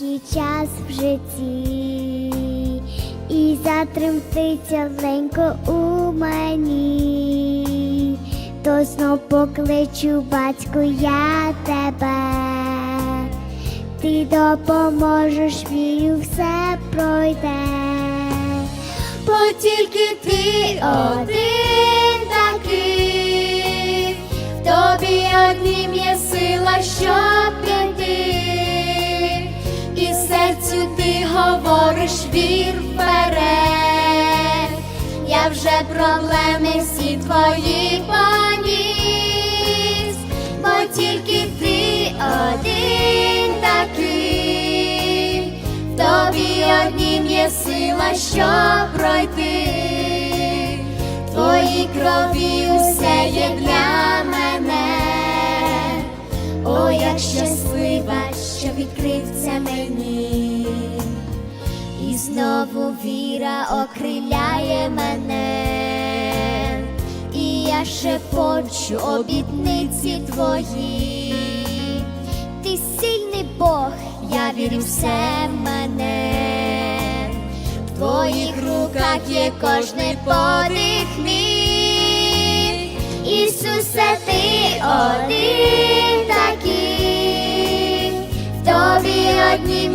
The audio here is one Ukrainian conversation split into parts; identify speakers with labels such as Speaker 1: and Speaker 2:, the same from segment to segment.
Speaker 1: важкий час в житті, і затремтиться ленько у мені, то знов покличу батьку я тебе, ти допоможеш, вірю, все пройде, бо тільки ти один такий, в тобі однім є сила, щоб говориш вір вперед. Я вже проблеми всі твої поніс, бо тільки ти один такий, тобі однім є сила, щоб пройти, в твоїй крові усе є для мене. О, як щаслива, що відкрив це мені, і знову віра окриляє мене, і я шепочу обітниці твої, ти сильний Бог, я вірю в все мене, в твоїх руках є кожний подих мій. Ісусе, ти один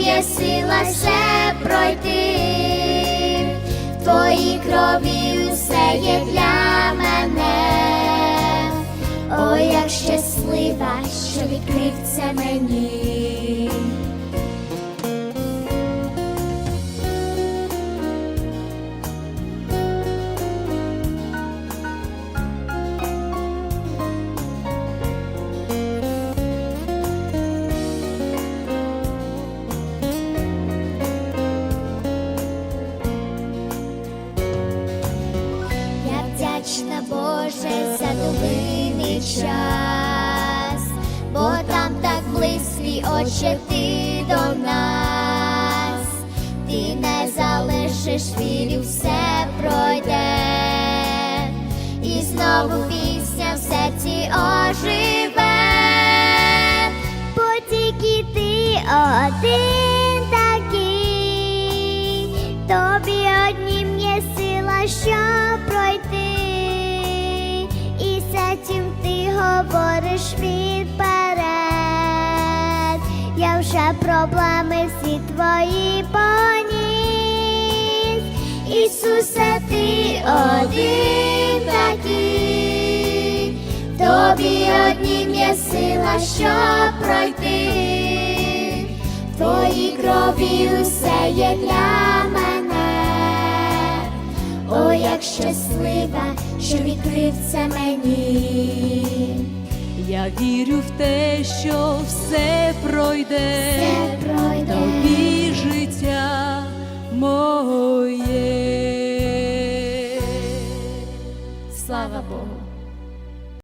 Speaker 1: є сила все пройти, в твоїй крові усе є для мене. О, як щаслива, що відкрився мені. Боже за долинний час, бо там так близькі очі ти до нас, ти не залишиш вірю, все пройде, і знову пісня в серці оживе, бо тільки ти один такий, тобі однім є сила, що відперед. Я вже проблеми всі твої поніс. Ісусе, ти один такий, тобі однім є сила, що пройти, в твоїй крові усе є для мене. О, як щаслива, що відкрив це мені,
Speaker 2: Я вірю в те, що все пройде,
Speaker 1: все пройде.
Speaker 2: тобі життя моє. Слава Богу.